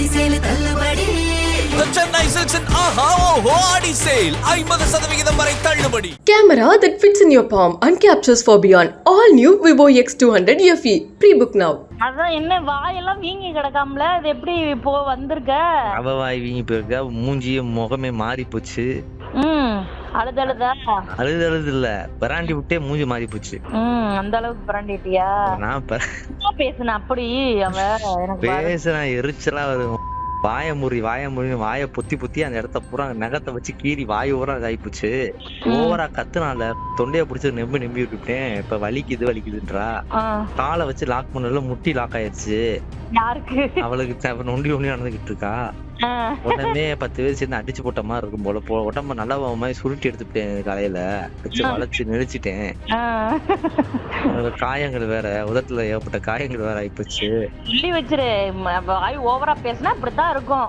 ஆடி சேலு தள்ளுபடி Silks and Aha Oho Adi Sale ஐம்பது சதவிகிதம் வரை தள்ளுபடி Camera that fits in your palm and captures for beyond. All new Vivo X200 FE. Pre-book now. அதான் என்ன வாயெல்லாம் வீங்கி கிடக்காமல அது எப்படி இப்போ வந்திருக்க அவ வாய் வீங்கி போயிருக்க மூஞ்சிய முகமே மாறி போச்சு ம் அழுதழுதா? அழுது அழுது இல்ல பிராண்டி விட்டே மூஞ்சி மாறி போச்சு. அந்த அளவுக்கு பிராண்டிட்டியா நான் ப- என்ன பேசுன அப்படி அவ எனக்கு பாரு. பேசுறேன் எரிச்சலா வரும். வாய முறி வாய முறி வாய பொத்தி பொத்தி அந்த இடத்த பூரா நகத்தை வச்சு கீறி வாய் ஊரா இதாயிப்போச்சு. ஓவரா கத்துனால தொண்டைய பிடிச்சி நெம்பி நெம்பி விட்டுட்டேன். இப்ப வலிக்குது வலிக்குதுன்றா. காலை வச்சு லாக் பண்ணல முட்டி லாக் ஆயிடுச்சு யாருக்கு? அவளுக்கு நொண்டி நொண்டி நடந்துகிட்டு இருக்கா. உடனே பத்து பேர் சேர்ந்து அடிச்சு போட்ட மாதிரி இருக்கும் போல. போ உடம்ப நல்லா மாதிரி சுருட்டி எடுத்துட்டேன் காலையில வச்சு வளைச்சு. அதுல காயங்கள் வேற உதட்டுல ஏற்பட்ட காயங்கள் வேற ஆயிப்போச்சு. சொல்லி வச்சிரு. வாய் ஓவரா பேசினா இப்படித்தான் இருக்கும்.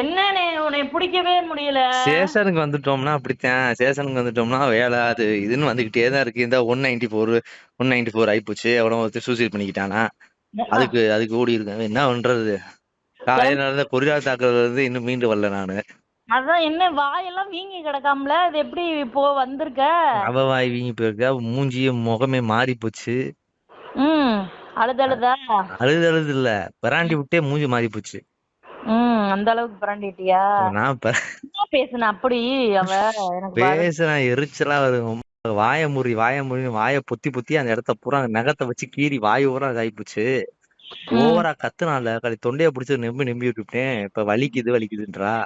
என்னன்னு உன்னை பிடிக்கவே முடியல. சேஷனுக்கு வந்துட்டோம்னா அப்படித்தான். சேஷனுக்கு வந்துட்டோம்னா வேலை அது இதுன்னு வந்துகிட்டே தான் இருக்கு. இந்த one ninety four one ninety four ஆயிப்போச்சு. எவனோ ஒருத்தர் சூசைட் பண்ணிக்கிட்டானா. அதுக்கு அதுக்கு ஓடி இருக்கேன் என்ன பண்றது? காலையில நடந்த கொரியா தாக்குறதுல இருந்து இன்னும் மீண்டு வரல நானு. அதான் என்ன வாயெல்லாம் வீங்கி கிடக்காமல? அது எப்படி இப்போ வந்திருக்க? அவ வாய் வீங்கி போயிருக்க. மூஞ்சிய முகமே மாறி போச்சு. ம் அழுதழுதா அழுது? அழுது இல்ல. பிராண்டி விட்டே மூஞ்சி மாறி போச்சு. ம் அந்த அளவுக்கு பிராண்டிட்டியா? நான் பேசுன அப்படி அவ. பேசுறேன் எரிச்சலா வரும். வாய முறி வாய முறி வாய பொத்தி பொத்தி அந்த இடத்த பூரா நகத்தை வச்சு கீறி வாய் ஊரா இதாயிப்போச்சு ஓவரா கத்துனால கடி தொண்டைய பிடிச்சி நெம்பி நெம்பி விட்டுட்டேன். இப்ப வலிக்குது வலிக்குதுன்றா.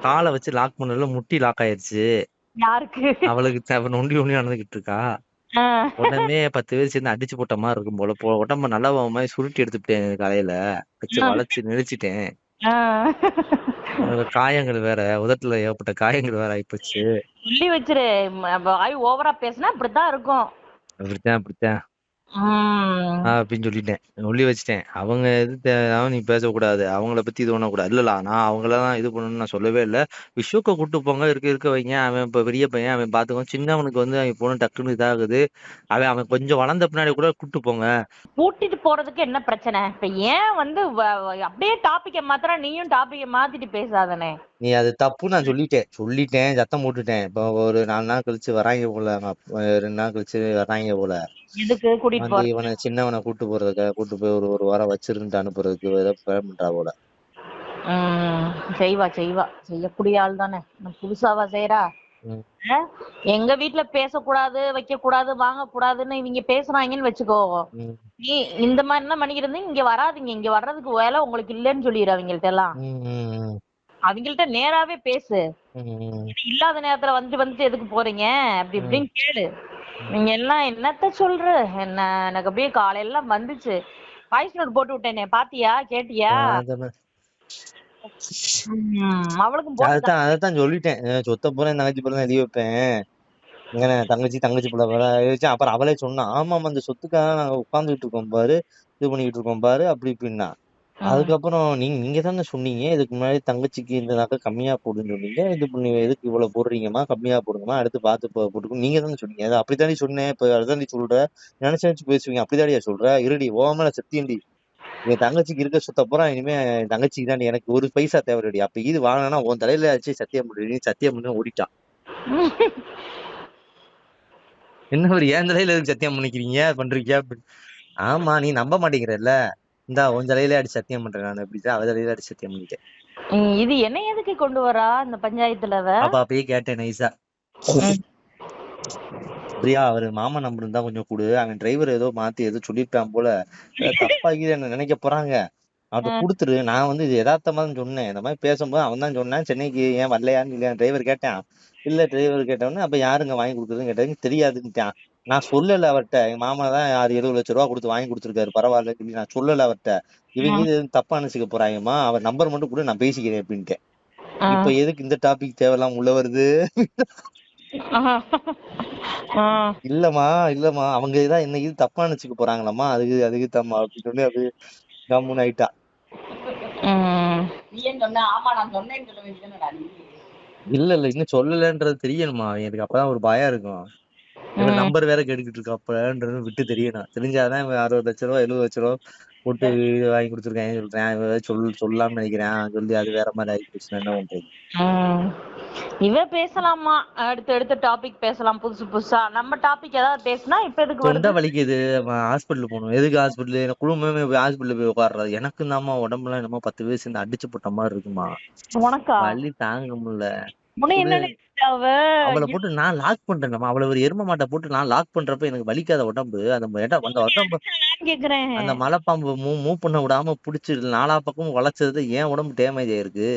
காலை வச்சு லாக் பண்ணல முட்டி லாக் ஆயிடுச்சு யாருக்கு? அவளுக்கு த- நொண்டி நொண்டி நடந்துகிட்டு இருக்கா. உடனே பத்து பேர் சேர்ந்து அடிச்சு போட்ட மாதிரி இருக்கும் போல. போ உடம்ப நல்லா மாதிரி சுருட்டி எடுத்துட்டேன் காலையில வச்சு வளைச்சு. அதுல காயங்கள் வேற. உதட்டுல ஏற்பட்ட காயங்கள் வேற ஆயிப்போச்சு. சொல்லி வச்சிரு. வாய் ஓவரா பேசினா இப்படித்தான் இருக்கும். அப்படித்தான் அப்படித்தான். ம், அப்படின்னு சொல்லிட்டேன். சொல்லி வச்சுட்டேன். அவங்க எது தேவையானோ நீ பேசக்கூடாது. அவங்கள பத்தி இது பண்ணக்கூடாது. இல்லல நான் அவங்களதான் இது பண்ணணும்னு நான் சொல்லவே இல்லை. விஸ்வக்க கூட்டு போங்க. இருக்க இருக்க வைங்க. அவன் இப்ப பெரிய பையன். அவன் பாத்துக்கோ சின்னவனுக்கு வந்து அவன் பொண்ணு டக்குன்னு இதாகுது. அவன் அவன் கொஞ்சம் வளர்ந்த பின்னாடி கூட கூட்டு போங்க. கூட்டிட்டு போறதுக்கு என்ன பிரச்சனை? இப்ப ஏன் வந்து வ- வ- அப்படியே டாபிக்க மாத்திர நீயும் டாபிக்க மாத்திட்டு பேசாதனே. நீ அது தப்பு நான் சொல்லிட்டேன். சொல்லிட்டேன் சத்தம் போட்டுட்டேன். இப்போ ஒரு நாலு நாள் கழிச்சு வராங்க போல ரெண்டு நாள் கழிச்சு வராங்க போல. போற? இவனை சின்னவனை கூட்டு போறதுக்கு கூட்டு போய் ஒரு ஒரு வாரம் வச்சிருந்து அனுப்புறதுக்கு ஏதோ பிளான் பண்றா போல. செய்வா செய்வா. செய்யக்கூடிய ஆள் தானே. புதுசாவா செய்யறா? எங்க வீட்டுல பேசக்கூடாது வைக்க கூடாது வாங்க கூடாதுன்னு இவங்க பேசுறாங்கன்னு வச்சுக்கோ. நீ இந்த மாதிரி எல்லாம் பண்ணிக்கிறது இங்க வராதீங்க. இங்க வர்றதுக்கு வேலை உங்களுக்கு இல்லைன்னு சொல்லிடு அவங்கள்ட்ட எல்லாம். அவங்கள்ட்ட நேராவே பேசு. இல்லாத நேரத்துல வந்துட்டு வந்துட்டு எதுக்கு போறீங்க? அப்படி இப்படின்னு கேளு. நீங்க எல்லாம் என்னத்த சொல்ற? என்ன எனக்கு அப்படியே காலையெல்லாம் வந்துச்சு. வாய்ஸ் நோட் போட்டு விட்டேனே பாத்தியா? கேட்டியா? அவளுக்கும் அதான் அதான் சொல்லிட்டேன். சொத்த பூரா என் தங்கச்சி பூரா எழுதி வைப்பேன். எங்கண்ணே தங்கச்சி தங்கச்சி பிள்ளை வச்சேன். அப்புறம் அவளே சொன்னா ஆமாம் அந்த சொத்துக்காக நாங்க உட்கார்ந்துட்டு இருக்கோம் பாரு இது பண்ணிட்டு இருக்கோம் பாரு அப்படி இப்படின்னா. அதுக்கப்புறம் நீங்க நீங்க தானே சொன்னீங்க. இதுக்கு முன்னாடி தங்கச்சிக்கு இந்த நகை கம்மியா போடுன்னு சொன்னீங்க. இது பண்ணி எதுக்கு இவ்வளவு போடுறீங்கம்மா கம்மியா போடுங்கம்மா அடுத்து பார்த்து போ- போட்டுக்கோ. நீங்க தானே சொன்னீங்க. அது அப்படித்தாண்டி சொன்னேன். இப்ப அதுதாண்டி சொல்ற? நினைச்சு நினைச்சு பேசுவீங்க. அப்படிதாடியா சொல்ற? இருடி ஓ மேல சத்தியண்டி என் தங்கச்சிக்கு இருக்க சொத்த பூரா இனிமே என் தங்கச்சிக்கு தாண்டி எனக்கு ஒரு பைசா தேவைடி அப்ப இது வாங்கினா உன் தலையில ஆச்சு சத்தியம் பண்ணி நீ சத்தியம் பண்ணி ஓடிட்டான் என்ன ஒரு ஏன் தலையில எதுக்கு சத்தியம் பண்ணிக்கிறீங்க? பண்றீங்க? அப்படி ஆமா நீ நம்ப மாட்டேங்கிறல்ல. இந்தா உன் தலையில அடி சத்தியம் பண்றேன் நான். இப்படி அவ தலையில அடி சத்தியம் பண்ணிட்டேன். இது என்ன எதுக்கு கொண்டு வரா இந்த பஞ்சாயத்துல அப்ப அப்பயே கேட்டேன் நைஸா. ம். பிரியா அவரு மாமா நம்பர் இருந்தா கொஞ்சம் கொடு. அவன் டிரைவர் ஏதோ மாத்தி ஏதோ சொல்லிருப்பான் போல. தப்பா என்ன நினைக்க போறாங்க? அவன்கிட்ட கொடுத்துரு. நான் வந்து இது யதார்த்தமா தான் சொன்னேன். இந்த மாதிரி பேசும்போது அவன் தான் சொன்னான். சென்னைக்கு ஏன் வரலையான்னு இல்லை டிரைவர் கேட்டான். இல்ல டிரைவர் கேட்டவொடனே அப்ப யாருங்க வாங்கி கொடுக்குறதுன்னு கேட்டதுக்கு தெரியாதுன்னுட்டான் நான் சொல்லல அவர்ட்ட. எங்க மாமா தான் ஆறு எழுபது லட்ச ரூபா கொடுத்து வாங்கி கொடுத்துருக்காரு பரவாயில்ல சொல்லி நான் சொல்லல அவர்ட்ட. இவங்க இது தப்பா நினைச்சுக்க போறாங்கம்மா? அவர் நம்பர் மட்டும் கூட நான் பேசிக்கிறேன் அப்படின்ட்டு. இப்ப எதுக்கு இந்த டாபிக் தேவையில்லாம உள்ள வருது? ஆ. இல்லம்மா இல்லம்மா. அவங்க தான் என்ன இது தப்பா நினைச்சுக்க போறாங்களாம்மா? அதுக்கு அதுக்கு தம்மா அப்படின்னு சொல்லி அது கம்முன்னு ஆயிட்டா. இல்ல இல்ல. இன்னும் சொல்லலன்றது தெரியணுமா எனக்கு அப்பதான் ஒரு பயம் இருக்கும். இவன். நம்பர் வேற கேட்டுக்கிட்டு இருக்காப்பன்றது விட்டு தெரியணும் தெரிஞ்சாதான் இவன் அறுபது லட்ச ரூபா எழுபது லட்ச ரூபா போட்டு இது வாங்கி கொடுத்துருக்கேன் சொல்றேன். இவன் சொல் சொல்லாம நினைக்கிறேன். சொல்லி அது வேற மாதிரி ஆகி போச்சுன்னா என்ன பண்றது. இவ பேசலாமா? அடுத்து அடுத்த டாபிக் பேசலாம் புதுசு புதுசா. நம்ம டாபிக் ஏதாவது பேசினா இப்ப எதுக்கு தொண்டை வலிக்குது ஹாஸ்பிட்டல் போகணும். எதுக்கு ஹாஸ்பிட்டல் எனக்கு குடும்பமே போய் ஹாஸ்பிட்டல் போய் உட்கார்றது. எனக்கு தாம்மா உடம்புலாம் என்னமோ பத்து வயசு சேர்ந்து அடிச்சு போட்ட மாதிரி இருக்குமா? உனக்கா? வலி தாங்க முடியல. அவளை போட்டு நான் லாக் பண்றேன் அவளை ஒரு எரும மாட்டை போட்டு நான் லாக் பண்றப்ப எனக்கு வலிக்காத உடம்பு. அந்த உடம்பு அந்த மலைப்பாம்பு மூவ் மூவ் பண்ண விடாம புடிச்சு நாலா பக்கமும் வளைச்சது ஏன் உடம்பு டேமேஜ் ஆயிருக்கு?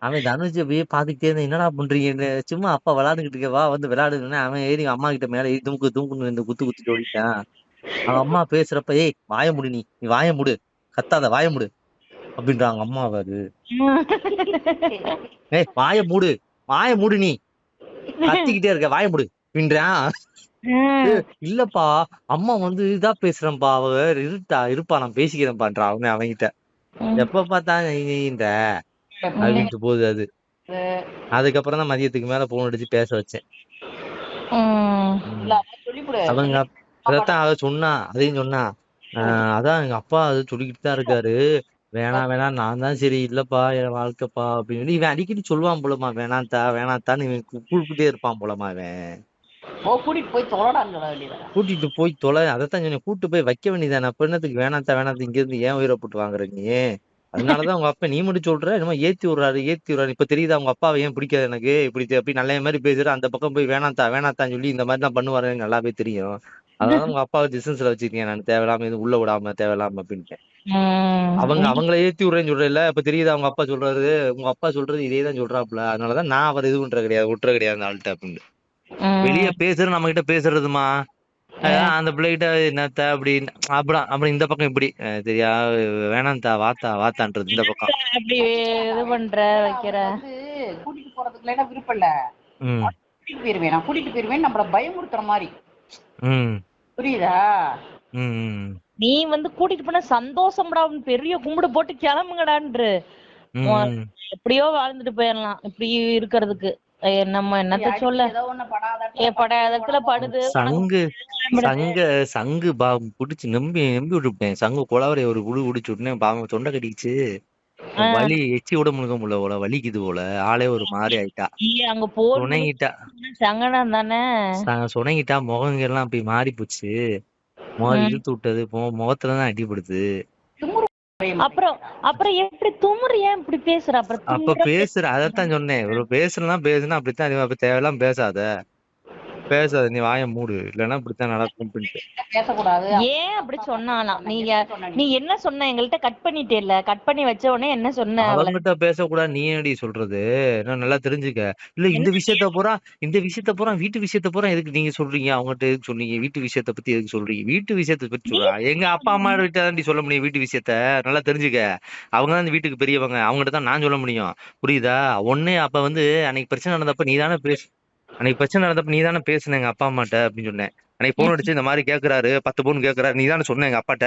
அவன் அப்படியே பாத்துக்கிட்டே இருந்தா என்னடா பண்றீங்கன்னு சும்மா அப்பா விளையாண்டுகிட்டு இருக்க வா வந்து விளையாடுன்னு அவன் ஏறி அம்மா கிட்ட மேல ஏறி துமுக்கு துமுக்குன்னு இந்த குத்து குத்து ஓடிட்டான். அவன் அம்மா பேசுறப்ப ஏய் வாய முடி நீ. நீ வாய முடு. கத்தாத வாய முடு. அப்படின்றாங்க அம்மா அது. ஏய் வாய மூடு. வாய மூடு நீ. கத்திக்கிட்டே இருக்க. வாய மூடு. அப்படின்றான். இல்லப்பா. அம்மா வந்து இதா பேசுறேன்ப்பா. அவ இருட்டா இருப்பா. நான் பேசிக்கிறேன்பான்றா அவன் அவன்கிட்ட. ம். எப்ப பார்த்தா இந்த அப்படின்ட்டு போகுது அது. அதுக்கப்புறம் தான் மதியத்துக்கு மேல போன் அடிச்சு பேச வச்சேன். அவங்க அதைத்தான் அவ சொன்னா அதையும் சொன்னா. அதான் எங்க அப்பா அது சொல்லிக்கிட்டு தான் இருக்காரு. வேணாம் வேணாம். நான் தான் சரி இல்லப்பா என் வாழ்க்கைப்பா அப்படின்னு. சொல்லி இவன் அடிக்கடி சொல்லுவான் போலமா வேணாத்தா வேணாத்தான்னு இவன் கூ- கூப்பிட்டுட்டே இருப்பான் போலமா அவன் கூட்டிட்டு போய் தொலைடான்னு சொல்ல கூட்டிட்டு போய் தொலை அதைத்தான் சொன்னேன். கூட்டு போய் வைக்க வேண்டியதானே அப்ப என்னத்துக்கு? வேணாத்தா வேணாத்தா இங்க இருந்து ஏன் உயிரை போட்டு வாங்குற நீ? அதனாலதான் உங்க அப்பா நீ மட்டும் சொல்ற என்னமோ ஏத்தி விடுறாரு ஏத்தி விடுறாரு. இப்ப தெரியுதா உங்க அப்பாவை ஏன் பிடிக்காது எனக்கு? இப்படி தெ- அப்படி நல்ல மாதிரி பேசுற அந்த பக்கம் போய் வேணாத்தா வேணாத்தான்னு சொல்லி இந்த மாதிரி தான் பண்ணுவாரு எனக்கு நல்லாவே தெரியும். அதனால உங்க அப்பாவை டிஸ்டன்ஸ்ல வச்சிருக்கேன் நான் தேவையில்லாம எதுவும் உள்ள விடாம தேவையில்லாம அப்படின்ட்டு. அவங்க அவங்கள ஏத்தி விடுறேன்னு சொல்றேன்ல இப்ப தெரியுதா அவங்க அப்பா சொல்றாரு? உங்க அப்பா சொல்றது இதே தான் சொல்றாப்புல அதனாலதான் நான் அவர் இது பண்றது கிடையாது விட்டுற கிடையாது அந்த ஆள்கிட்ட அப்படின்னு. வெளிய பேசுற நம்ம கிட்ட பேசுறதுமா? அந்த பிள்ளைகிட்ட என்னத்த அப்படின்னு. அப்படா அப்புறம் இந்த பக்கம் இப்படி. சரியா? வேணாம்தா வாத்தா வாத்தான்றது இந்த பக்கம். அப்படி இது பண்ற வைக்கிற? கூட்டிட்டு போறதுக்கு எல்லாம் விருப்பம் இல்ல? கூட்டிட்டு போயிருவேன் நான் கூட்டிட்டு போயிருவேன் நம்மள பயமுறுத்துற மாதிரி. ம். புரியுதா? நீ வந்து கூட்டிட்டு போன சந்தோஷம்டா பெரிய கும்பிடு போட்டு கிளம்புங்கடான்று. எப்படியோ வாழ்ந்துட்டு போயிடலாம் இப்படி இருக்கிறதுக்கு. நம்ம என்னத்த சொல்ல? ஒண்ணு படாத. சங்கு சங்க சங்கு பா புடிச்சு நம்பி நம்பி விட்டுவிட்டேன் சங்கு குளவரை ஒரு குடு குடிச்சு விட்டேன் பாவம் தொண்டை கட்டிக்கிச்சு வலி எச்சி விட முழுக்க முடியல போல வலிக்குது போல. ஆளே ஒரு மாதிரி ஆயிட்டா. அங்க போர் சுணங்கிட்டா. சங்கடம் தானே சுணங்கிட்டா முகங்க எல்லாம் அப்படி மாறி போச்சு முகம் இழுத்து விட்டது. மு- முகத்துலதான் அடிபடுது. அப்புறம் அப்புறம் எப்படி துமுறு ஏன் இப்படி பேசுற? அப்புறம் அப்ப பேசுற அதத்தான் சொன்னேன். ஒரு பேசுறதா பேசுனா அப்படித்தான் அப்ப தேவையெல்லாம் பேசாத. பேசாத நீ வாயை மூடு. இல்லைன்னா இப்படித்தான் நடக்கும் பேசக்கூடாது. ஏன் அப்படி சொன்னாலாம்? நீங்க நீ என்ன சொன்ன? எங்கள்கிட்ட கட் பண்ணிட்டே இல்ல கட் பண்ணி வச்ச உடனே என்ன சொன்ன அவங்கிட்ட பேசக்கூடாது. நீ என்னடி சொல்றது? என்ன நல்லா தெரிஞ்சுக்க. இல்ல இந்த விஷயத்த பூரா இந்த விஷயத்த பூரா வீட்டு விஷயத்த பூரா எதுக்கு நீங்க சொல்றீங்க? அவங்ககிட்ட எதுக்கு சொன்னீங்க? வீட்டு விஷயத்த பத்தி எதுக்கு சொல்றீங்க? வீட்டு விஷயத்த பத்தி சொல்றா. எங்க அப்பா அம்மா கிட்ட தாண்டி சொல்ல முடியும் வீட்டு விஷயத்த? நல்லா தெரிஞ்சுக்க. அவங்க தான் இந்த வீட்டுக்கு பெரியவங்க. அவங்ககிட்ட தான் நான் சொல்ல முடியும். புரியுதா? ஒண்ணு அப்ப வந்து அன்னைக்கு பிரச்சனை நடந்தப்ப நீ தானே பேசு அன்னைக்கு பிரச்சனை நடந்தப்ப நீ தானே பேசுன எங்க அப்பா அம்மாட்ட அப்படின்னு சொன்னேன் அன்னைக்கு போன் அடிச்சு இந்த மாதிரி கேக்குறாரு பத்து பவுன் கேக்குறாரு நீ தானே சொன்ன எங்க அப்பாட்ட.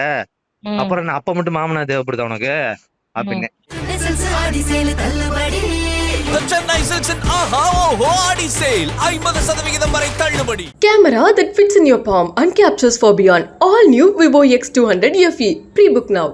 அப்புறம் என்ன அப்பா மட்டும் மாமனா தேவைப்படுதா உனக்கு அப்படின்னு வரை தள்ளுபடி Camera that fits in your palm and captures for beyond. All new Vivo X200 FE. Pre-book now.